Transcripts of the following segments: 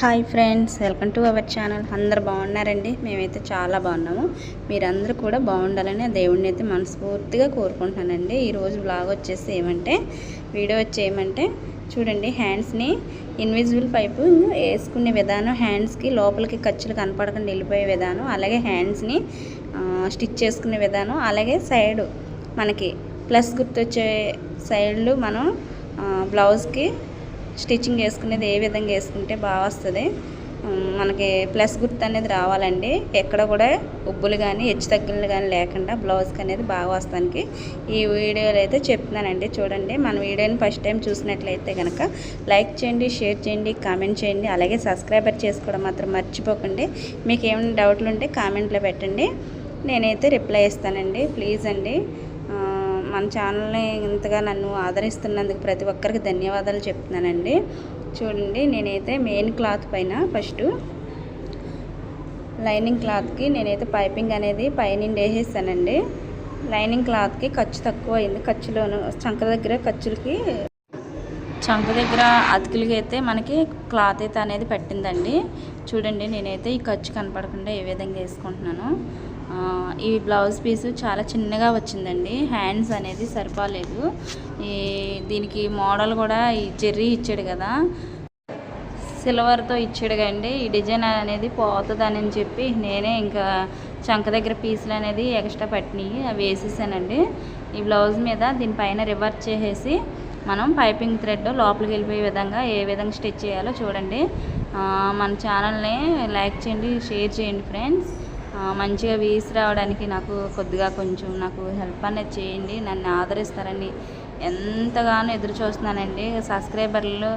Hi friends welcome to our channel. అందరు బాగున్నారండి? మేమైతే చాలా బాగున్నాము. మీరందరూ కూడా బాగుండాలని దేవుడిని అయితే మనస్ఫూర్తిగా కోరుకుంటున్నానండి. ఈరోజు బ్లాగ్ వచ్చేసి ఏమంటే వీడియో వచ్చి ఏమంటే చూడండి హ్యాండ్స్ని ఇన్విజిబుల్ పైపు వేసుకునే విధానం హ్యాండ్స్కి లోపలికి ఖర్చులు కనపడకుండా వెళ్ళిపోయే విధానం అలాగే హ్యాండ్స్ని స్టిచ్ చేసుకునే విధానం అలాగే సైడ్ మనకి ప్లస్ గుర్తొచ్చే సైడ్లు మనం బ్లౌజ్కి స్టిచ్చింగ్ వేసుకునేది ఏ విధంగా వేసుకుంటే బాగా వస్తుంది. మనకి ప్లస్ గుర్తు అనేది రావాలండి. ఎక్కడ కూడా ఉబ్బులు కానీ హెచ్చు తగ్గులు కానీ లేకుండా బ్లౌజ్కి అనేది బాగా వస్తానికి ఈ వీడియోలో అయితే చెప్తున్నానండి. చూడండి మన వీడియోని ఫస్ట్ టైం చూసినట్లయితే కనుక లైక్ చేయండి షేర్ చేయండి కామెంట్ చేయండి. అలాగే సబ్స్క్రైబర్ చేసుకోవడం మాత్రం మర్చిపోకండి. మీకు ఏమైనా డౌట్లు ఉంటే కామెంట్లో పెట్టండి. నేనైతే రిప్లై ఇస్తానండి. ప్లీజ్ అండి. మన ఛానల్ని ఇంతగా నన్ను ఆదరిస్తున్నందుకు ప్రతి ఒక్కరికి ధన్యవాదాలు చెప్తున్నానండి. చూడండి నేనైతే మెయిన్ క్లాత్ పైన ఫస్ట్ లైనింగ్ క్లాత్కి నేనైతే పైపింగ్ అనేది పైనుండి వేసేసానండి లైనింగ్ క్లాత్కి ఖర్చు తక్కువ అయింది. ఖర్చులోను చంక దగ్గర ఖర్చులకి చంక దగ్గర అతుకులకి అయితే మనకి క్లాత్ అయితే అనేది పట్టిందండి. చూడండి నేనైతే ఈ ఖర్చు కనపడకుండా ఏ విధంగా వేసుకుంటున్నాను. ఈ బ్లౌజ్ పీసు చాలా చిన్నగా వచ్చిందండి. హ్యాండ్స్ అనేది సరిపోలేదు. ఈ దీనికి మోడల్ కూడా ఈ జెర్రీ ఇచ్చాడు కదా. సిల్వర్తో ఇచ్చాడు కండి ఈ డిజైన్ అనేది పోతుందని చెప్పి నేనే ఇంకా చంక దగ్గర పీసులు అనేది ఎక్స్ట్రా పట్టినాయి అవి వేసేసానండి. ఈ బ్లౌజ్ మీద దీనిపైన రివర్స్ చేసేసి మనం పైపింగ్ థ్రెడ్ లోపలికి వెళ్ళిపోయే విధంగా ఏ విధంగా స్టిచ్ చేయాలో చూడండి. మన ఛానల్ని లైక్ చేయండి షేర్ చేయండి ఫ్రెండ్స్. మంచిగా వీసి రావడానికి నాకు కొద్దిగా కొంచెం నాకు హెల్ప్ అనేది చేయండి నన్ను ఆదరిస్తారని ఎంతగానో ఎదురు చూస్తున్నానండి. సబ్స్క్రైబర్లు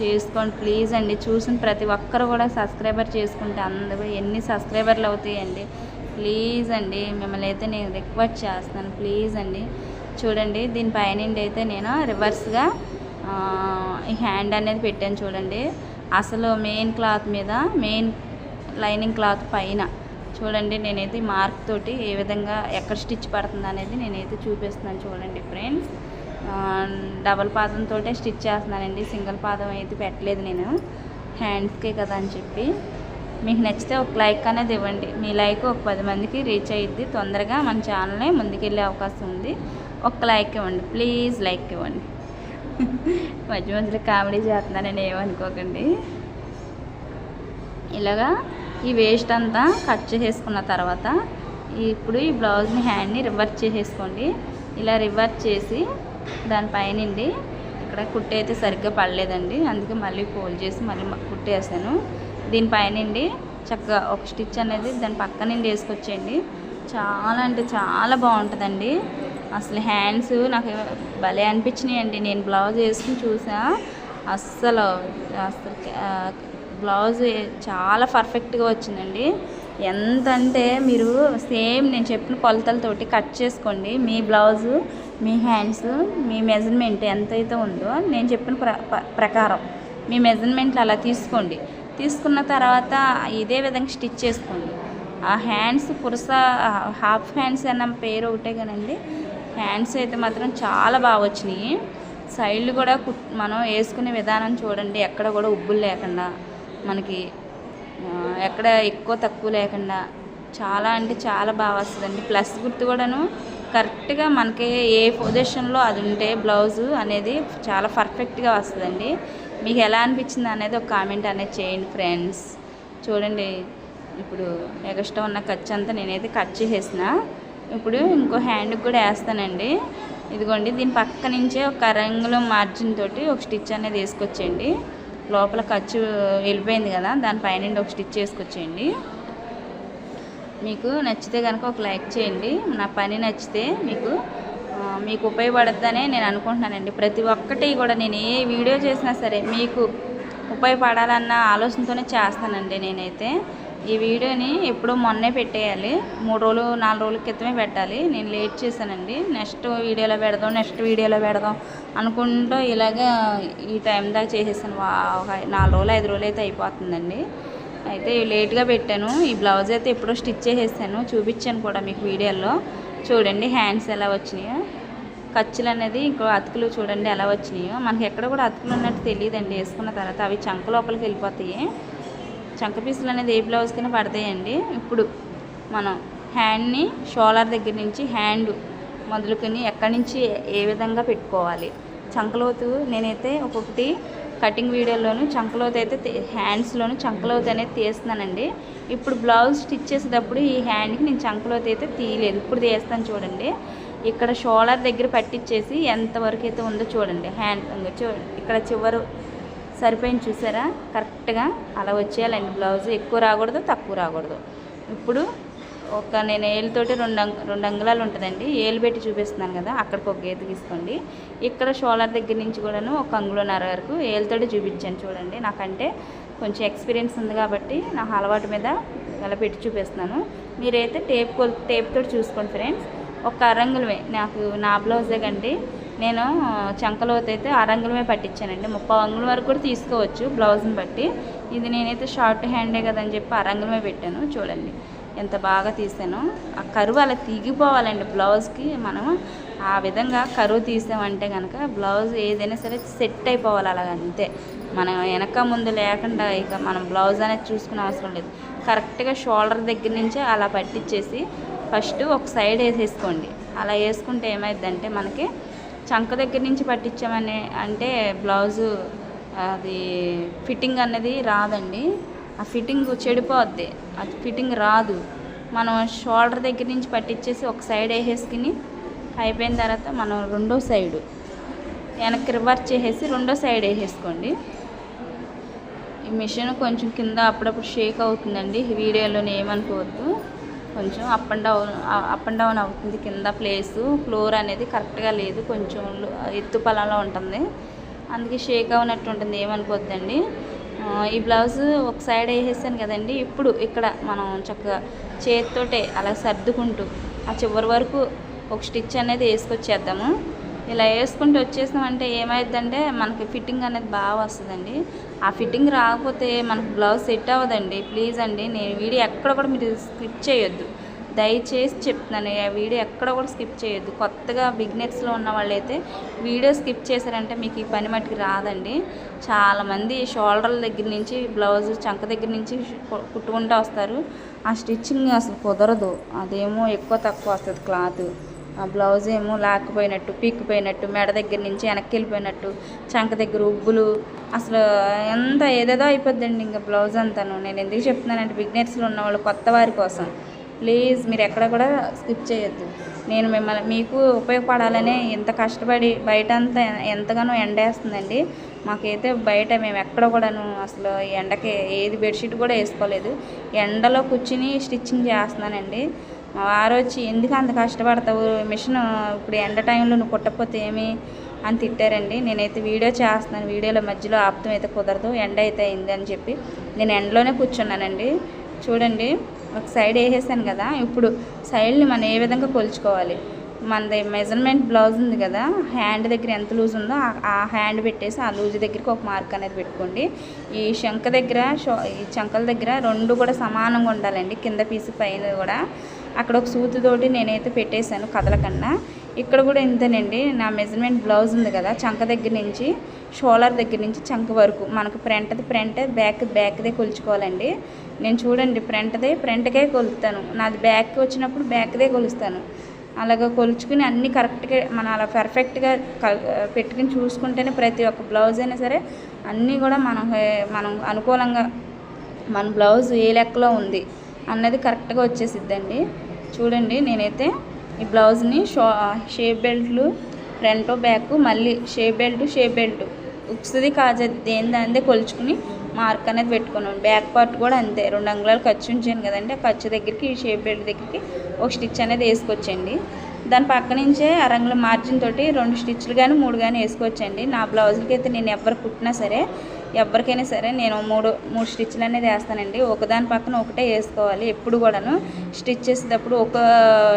చేసుకోండి ప్లీజ్ అండి. చూసిన ప్రతి ఒక్కరు కూడా సబ్స్క్రైబర్ చేసుకుంటే అందరూ ఎన్ని సబ్స్క్రైబర్లు అవుతాయండి. ప్లీజ్ అండి మిమ్మల్ని అయితే నేను రిక్వెస్ట్ చేస్తున్నాను. ప్లీజ్ అండి. చూడండి దీని పైనుండి అయితే నేను రివర్స్గా ఈ హ్యాండ్ అనేది పెట్టాను చూడండి. అసలు మెయిన్ క్లాత్ మీద మెయిన్ లైనింగ్ క్లాత్ పైన చూడండి నేనైతే ఈ మార్క్ తోటి ఏ విధంగా ఎక్కడ స్టిచ్ పడుతుంది అనేది నేనైతే చూపిస్తున్నాను చూడండి ఫ్రెండ్స్. డబల్ పాదంతో స్టిచ్ చేస్తున్నానండి. సింగిల్ పాదం అయితే పెట్టలేదు నేను. హ్యాండ్స్కే కదా అని చెప్పి. మీకు నచ్చితే ఒక లైక్ అనేది ఇవ్వండి. మీ లైక్ ఒక పది మందికి రీచ్ అయ్యిద్ది తొందరగా మన ఛానల్ని ముందుకెళ్ళే అవకాశం ఉంది. ఒక లైక్ ఇవ్వండి. ప్లీజ్ లైక్ ఇవ్వండి. మధ్య మధ్యలో కామెడీ చేస్తున్నానని ఏమనుకోకండి. ఇలాగా ఈ వేస్ట్ అంతా కట్ చేసేసుకున్న తర్వాత ఇప్పుడు ఈ బ్లౌజ్ని హ్యాండ్ని రివర్స్ చేసేసుకోండి. ఇలా రివర్స్ చేసి దానిపైనండి ఇక్కడ కుట్టి అయితే సరిగ్గా పడలేదండి. అందుకే మళ్ళీ ఫోల్డ్ చేసి మళ్ళీ కుట్టేసాను. దీనిపైనండి చక్కగా ఒక స్టిచ్ అనేది దాని పక్క నుండి వేసుకొచ్చేయండి. చాలా అంటే చాలా బాగుంటుందండి. అసలు హ్యాండ్స్ నాకు భలే అనిపించినాయండి. నేను బ్లౌజ్ వేసుకుని చూసా. అస్సలు అసలు బ్లౌజ్ చాలా పర్ఫెక్ట్గా వచ్చిందండి. ఎంత అంటే మీరు సేమ్ నేను చెప్పిన కొలతలతోటి కట్ చేసుకోండి. మీ బ్లౌజు మీ హ్యాండ్స్ మీ మెజర్మెంట్ ఎంతైతే ఉందో నేను చెప్పిన ప్ర ప్రకారం మీ మెజర్మెంట్లు అలా తీసుకోండి. తీసుకున్న తర్వాత ఇదే విధంగా స్టిచ్ చేసుకోండి. ఆ హ్యాండ్స్ పురుస హాఫ్ హ్యాండ్స్ అన్న పేరు ఒకటే కానండి హ్యాండ్స్ అయితే మాత్రం చాలా బాగా వచ్చినాయి. సైడ్లు కూడా మనం వేసుకునే విధానం చూడండి. ఎక్కడ కూడా ఉబ్బులు లేకుండా. మనకి ఎక్కడ ఎక్కువ తక్కువ లేకుండా చాలా అంటే చాలా బాగా వస్తుందండి. ప్లస్ గుర్తు కూడాను కరెక్ట్గా మనకి ఏ పొజిషన్లో అది ఉంటే బ్లౌజు అనేది చాలా పర్ఫెక్ట్గా వస్తుందండి. మీకు ఎలా అనిపించింది అనేది ఒక కామెంట్ అనేది చేయండి ఫ్రెండ్స్. చూడండి ఇప్పుడు ఎగస్ట్రా ఉన్న ఖర్చు అంతా నేనైతే కట్ చేసేసిన. ఇప్పుడు ఇంకో హ్యాండ్కి కూడా వేస్తానండి. ఇదిగోండి దీని పక్క నుంచే ఒక రంగులో మార్జిన్ తోటి ఒక స్టిచ్ అనేది వేసుకొచ్చేయండి. లోపల ఖర్చు వెళ్ళిపోయింది కదా దానిపైన ఒక స్టిచ్ చేసుకొచ్చేయండి మీకు నచ్చితే కనుక ఒక లైక్ చేయండి. నా పని నచ్చితే మీకు మీకు ఉపయోగపడద్దనే నేను అనుకుంటున్నానండి. ప్రతి ఒక్కటి కూడా నేను ఏ వీడియో చేసినా సరే మీకు ఉపయోగపడాలన్న ఆలోచనతోనే చేస్తానండి నేనైతే. ఈ వీడియోని ఎప్పుడో మొన్నే పెట్టేయాలి. మూడు రోజులు నాలుగు రోజుల క్రితమే పెట్టాలి. నేను లేట్ చేశానండి. నెక్స్ట్ వీడియోలో పెడదాం నెక్స్ట్ వీడియోలో పెడదాం అనుకుంటూ ఇలాగా ఈ టైం దాకా చేసేసాను. వా- ఒక నాలుగు రోజులు ఐదు రోజులు అయితే అయిపోతుందండి. అయితే లేట్గా పెట్టాను. ఈ బ్లౌజ్ అయితే ఎప్పుడో స్టిచ్ చేసేసాను. చూపించాను కూడా మీకు వీడియోలో. చూడండి హ్యాండ్స్ ఎలా వచ్చినాయో. ఖర్చులు అనేది ఇంకో అతుకులు చూడండి ఎలా వచ్చినాయో. మనకి ఎక్కడ కూడా అతుకులు ఉన్నట్టు తెలియదండి. వేసుకున్న తర్వాత అవి చంక లోపలికి వెళ్ళిపోతాయి. చంక పీసులు అనేది ఏ బ్లౌజ్ కింద పడతాయండి. ఇప్పుడు మనం హ్యాండ్ని షోలర్ దగ్గర నుంచి హ్యాండ్ మొదలుకొని ఎక్కడి నుంచి ఏ విధంగా పెట్టుకోవాలి. చంకలోతు నేనైతే ఒక్కొక్కటి కటింగ్ వీడియోలోను చంకలోతు అయితే హ్యాండ్స్లోను చంకలోతు అనేది తీస్తున్నానండి. ఇప్పుడు బ్లౌజ్ స్టిచ్ చేసేటప్పుడు ఈ హ్యాండ్కి నేను చంకలోతు అయితే తీయలేదు. ఇప్పుడు తీస్తాను చూడండి. ఇక్కడ షోలర్ దగ్గర పట్టించేసి ఎంతవరకు అయితే ఉందో చూడండి. హ్యాండ్ చూడండి ఇక్కడ చివరు సరిపోయింది చూసారా? కరెక్ట్గా అలా వచ్చేయాలండి బ్లౌజ్ ఎక్కువ రాకూడదు తక్కువ రాకూడదు. ఇప్పుడు ఒక నేను ఏలుతోటి రెండు రెండు అంగుళాలు ఉంటుందండి. ఏలు పెట్టి చూపిస్తున్నాను కదా అక్కడికి ఒక గీత తీసుకోండి ఇక్కడ షోలర్ దగ్గర నుంచి కూడాను ఒక అంగుళన్నర వరకు ఏలుతోటి చూపించాను చూడండి. నాకంటే కొంచెం ఎక్స్పీరియన్స్ ఉంది కాబట్టి నా అలవాటు మీద అలా పెట్టి చూపిస్తున్నాను. మీరైతే టేప్ కొల్ టేప్ తోటి చూసుకోండి ఫ్రెండ్స్. ఒక అరంగులమే నాకు నా బ్లౌజే కండి. నేను చంకలోతు అయితే అరంగులమే పట్టించానండి. ముప్పై అంగుళం వరకు కూడా తీసుకోవచ్చు బ్లౌజ్ని బట్టి. ఇది నేనైతే షార్ట్ హ్యాండే కదని చెప్పి అరంగులమే పెట్టాను. చూడండి ఎంత బాగా తీసాను. ఆ కరువు అలా తీగిపోవాలండి బ్లౌజ్కి. మనం ఆ విధంగా కరువు తీసామంటే కనుక బ్లౌజ్ ఏదైనా సరే సెట్ అయిపోవాలి అలాగ అంతే మనం వెనక ముందు లేకుండా ఇక మనం బ్లౌజ్ అనేది చూసుకునే అవసరం లేదు. కరెక్ట్గా షోల్డర్ దగ్గర నుంచి అలా పట్టించేసి ఫస్ట్ ఒక సైడ్ వేసేసుకోండి. అలా వేసుకుంటే ఏమైందంటే మనకి చంక దగ్గర నుంచి పట్టించామని అంటే బ్లౌజు అది ఫిట్టింగ్ అనేది రాదండి. ఆ ఫిట్టింగ్ చెడిపోద్ది. అది ఫిట్టింగ్ రాదు. మనం షోల్డర్ దగ్గర నుంచి పట్టించేసి ఒక సైడ్ వేసేసుకుని అయిపోయిన తర్వాత మనం రెండో సైడు వెనక్కి రివర్స్ చేసేసి రెండో సైడ్ వేసేసుకోండి. ఈ మిషన్ కొంచెం కింద అప్పుడప్పుడు షేక్ అవుతుందండి. వీడియోలోనే ఏమనుకోవద్దు. కొంచెం up and down up and down అవుతుంది కింద ప్లేసు ఫ్లోర్ అనేది కరెక్ట్గా లేదు కొంచెం ఎత్తు పొలంలో ఉంటుంది. అందుకే షేక్ అవునట్టు ఉంటుంది ఏమనుకోద్దండి. ఈ బ్లౌజ్ ఒక సైడ్ వేసేసాను కదండి ఇప్పుడు ఇక్కడ మనం చక్కగా చేతితోటే అలా సర్దుకుంటూ ఆ చివరి వరకు ఒక స్టిచ్ అనేది వేసుకొచ్చేద్దాము. ఇలా వేసుకుంటూ వచ్చేసామంటే ఏమైందంటే మనకి ఫిట్టింగ్ అనేది బాగా వస్తుందండి. ఆ ఫిట్టింగ్ రాకపోతే మనకు బ్లౌజ్ సెట్ అవ్వదండి. ప్లీజ్ అండి నేను వీడియో ఎక్కడ కూడా మీరు స్కిప్ చేయొద్దు. దయచేసి చెప్తున్నాను ఆ వీడియో ఎక్కడ కూడా స్కిప్ చేయొద్దు. కొత్తగా బిగినెట్స్లో ఉన్న వాళ్ళైతే వీడియో స్కిప్ చేశారంటే మీకు ఈ పని మట్టుకు రాదండి. చాలామంది షోల్డర్ల దగ్గర నుంచి బ్లౌజ్ చంక దగ్గర నుంచి కుట్టుకుంటూ వస్తారు. ఆ స్టిచ్చింగ్ అసలు కుదరదు. అదేమో ఎక్కువ తక్కువ వస్తుంది క్లాత్. బ్లౌజ్ ఏమో లాక్కుపోయినట్టు పీక్కుపోయినట్టు మెడ దగ్గర నుంచి వెనక్కి వెళ్ళిపోయినట్టు చంక దగ్గర ఉబ్బులు. అసలు ఎంత ఏదేదో అయిపోద్దండి ఇంకా బ్లౌజ్ అంతాను. నేను ఎందుకు చెప్తున్నానంటే బిగినర్స్లో ఉన్న వాళ్ళు కొత్త వారి కోసం. ప్లీజ్ మీరు ఎక్కడ కూడా స్కిప్ చేయొద్దు. నేను మిమ్మల్ని మీకు ఉపయోగపడాలనే ఇంత కష్టపడి బయట అంతా ఎంతగానో ఎండేస్తుందండి. మాకైతే బయట మేము ఎక్కడ కూడాను అసలు ఎండకి ఏది బెడ్షీట్ కూడా వేసుకోలేదు. ఎండలో కూర్చుని స్టిచ్చింగ్ చేస్తున్నానండి. మా వారు వచ్చి ఎందుకు అంత కష్టపడతావు? మిషన్ ఇప్పుడు ఎండ టైంలో నువ్వు కుట్టకపోతే ఏమి? అని తిట్టారండి. నేనైతే వీడియో చేస్తున్నాను. వీడియోలో మధ్యలో ఆప్తం అయితే కుదరదు. ఎండ అయితే అయింది అని చెప్పి నేను ఎండలోనే కూర్చున్నానండి. చూడండి ఒక సైడ్ వేసేసాను కదా. ఇప్పుడు సైడ్ని మనం ఏ విధంగా కొలుచుకోవాలి? మనది మెజర్మెంట్ బ్లౌజ్ ఉంది కదా. హ్యాండ్ దగ్గర ఎంత లూజ్ ఉందో ఆ- హ్యాండ్ పెట్టేసి ఆ లూజ్ దగ్గరికి ఒక మార్క్ అనేది పెట్టుకోండి. ఈ శంఖ దగ్గర ఈ చంకల దగ్గర రెండు కూడా సమానంగా ఉండాలండి. కింద పీసు పైన కూడా. అక్కడ ఒక సూతితోటి నేనైతే పెట్టేశాను కదలకన్నా ఇక్కడ కూడా ఇంతేనండి నా మెజర్మెంట్ బ్లౌజ్ ఉంది కదా చంక దగ్గర నుంచి షోలర్ దగ్గర నుంచి చంక వరకు. మనకు ఫ్రంట్ది ఫ్రంట్ బ్యాక్ బ్యాక్దే కొలుచుకోవాలండి. నేను చూడండి ఫ్రంట్దే ఫ్రంట్కే కొలుస్తాను నాది బ్యాక్ వచ్చినప్పుడు బ్యాక్దే కొలుస్తాను. అలాగ కొలుచుకుని అన్నీ కరెక్ట్గా మనం అలా పర్ఫెక్ట్గా కల్- పెట్టుకుని చూసుకుంటేనే ప్రతి ఒక్క బ్లౌజ్ అయినా సరే అన్నీ కూడా మనం మనం అనుకూలంగా మన బ్లౌజ్ ఏ లెక్కలో ఉంది. అన్నది కరెక్ట్గా వచ్చేసిద్దండి. చూడండి నేనైతే ఈ బ్లౌజ్ని షో షేప్ బెల్ట్లు ఫ్రంట్ బ్యాక్ మళ్ళీ షేప్ బెల్ట్ షేప్ బెల్ట్. ఉక్స్ది కాజది దేని కొలుచుకుని మార్క్ అనేది పెట్టుకున్నాను. బ్యాక్ పార్ట్ కూడా అంతే. రెండు అంగుళాలు ఖర్చు ఉంచాను కదండి. ఆ ఖర్చు దగ్గరికి ఈ షేప్ బెల్ట్ దగ్గరికి ఒక స్టిచ్ అనేది వేసుకొచ్చండి. దాని పక్క నుంచే అరంగుల మార్జిన్ తోటి రెండు స్టిచ్లు కానీ మూడు కానీ వేసుకోవచ్చండి నా బ్లౌజులకి అయితే నేను ఎవరు కుట్టినా సరే ఎవరికైనా సరే నేను మూడు మూడు స్టిచ్లు అనేది వేస్తానండి. ఒకదాని పక్కన ఒకటే వేసుకోవాలి. ఎప్పుడు కూడాను స్టిచ్ చేసేటప్పుడు ఒక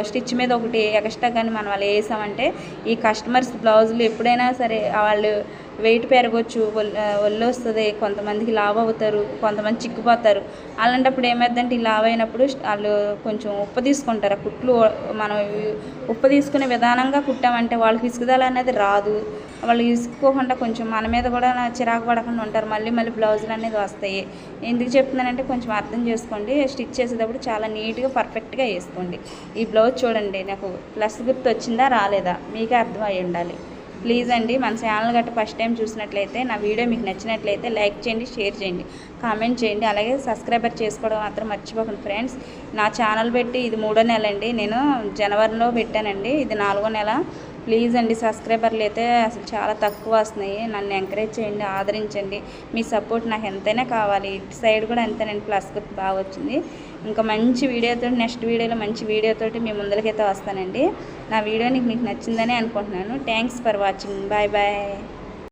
స్టిచ్ మీద ఒకటి ఎక్స్ట్రా కానీ మనం వాళ్ళు వేసామంటే ఈ కస్టమర్స్ బ్లౌజులు ఎప్పుడైనా సరే వాళ్ళు వెయిట్ పెరగవచ్చు ఒళ్ళు వస్తుంది కొంతమందికి లావ్ అవుతారు కొంతమంది చిక్కుపోతారు. అలాంటప్పుడు ఏమైందంటే ఈ లావ్ అయినప్పుడు వాళ్ళు కొంచెం ఉప్పు తీసుకుంటారు. ఆ కుట్లు మనం ఉప్పు తీసుకునే విధానంగా కుట్టామంటే వాళ్ళకి ఇసుకుదల అనేది రాదు. వాళ్ళు ఇసుకోకుండా కొంచెం మన మీద కూడా చిరాకు పడకుండా ఉంటారు. మళ్ళీ మళ్ళీ బ్లౌజులు అనేది వస్తాయి. ఎందుకు చెప్తున్నానంటే కొంచెం అర్థం చేసుకోండి. స్టిచ్ చేసేటప్పుడు చాలా నీట్గా పర్ఫెక్ట్గా వేసుకోండి. ఈ బ్లౌజ్ చూడండి నాకు ప్లస్ గుర్తు వచ్చిందా రాలేదా? మీకే అర్థం అయి ఉండాలి. ప్లీజ్ అండి మన ఛానల్ గట్ట ఫస్ట్ టైం చూసినట్లయితే నా వీడియో మీకు నచ్చినట్లయితే లైక్ చేయండి షేర్ చేయండి కామెంట్ చేయండి అలాగే సబ్స్క్రైబర్ చేసుకోవడం మాత్రం మర్చిపోకండి ఫ్రెండ్స్. నా ఛానల్ పెట్టి ఇది మూడో నెల అండి నేను జనవరిలో పెట్టానండి. ఇది నాలుగో నెల. ప్లీజ్ అండి సబ్స్క్రైబర్లు అయితే అసలు చాలా తక్కువ వస్తున్నాయి. నన్ను ఎంకరేజ్ చేయండి ఆదరించండి. మీ సపోర్ట్ నాకు ఎంతైనా కావాలి. ఇటు సైడ్ కూడా అంతేనండి ప్లస్ గుర్తు బాగా వచ్చింది. ఇంకా మంచి వీడియోతో నెక్స్ట్ వీడియోలో మంచి వీడియోతోటి మీ ముందరికైతే వస్తానండి. నా వీడియో నీకు మీకు నచ్చిందని అనుకుంటున్నాను. Thanks for watching bye bye